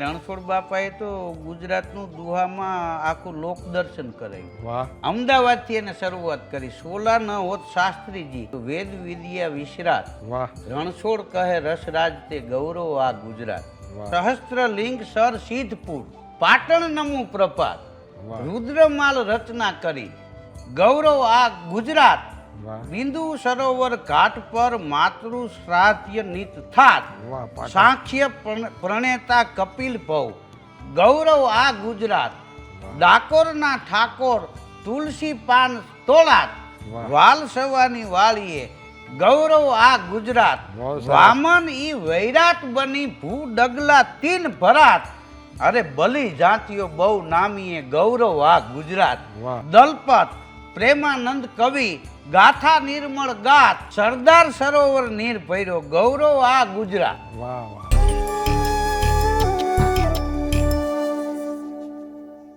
રણછોડ બાપાએ તો ગુજરાતનું દુહામાં આખું લોક દર્શન કરાવ્યું વાહ. અમદાવાદથી એને શરૂઆત કરી. સોલા ન હોત શાસ્ત્રીજી વેદ વિદ્યા વિશ્રાત. રણછોડ કહે રસરાજ તે ગૌરવ આ ગુજરાત. સહસ્ત્ર સહસ્ત્રલિંગ સર સિદ્ધપુર પાટણ નમું પ્રપાત. રુદ્રમાલ રચના કરી. ગૌરવ આ ગુજરાત. બિંદુ સરોવર ઘાટ પર માતૃ શ્રાદ્ય નિત થાત. સાંખ્ય પ્રણેતા કપિલ ભવ. ગૌરવ આ ગુજરાત. ડાકોરના ઠાકોર તુલસી પાન તોળાત. વાલ સવાની વાળીએ. ગૌરવ આ ગુજરાત. વામન ઈ વૈરાટ બની ભૂ ડગલા તીન ભરાત. અરે બલી જાતિઓ બહુ નામીએ ગૌરવ આ ગુજરાત. દલપત પ્રેમાનંદ કવિ ગાથા નિર્મળ ગાથ સરદાર સરોવર નીર ભૈરો ગૌરવ આ ગુજરાત. વાહ વાહ.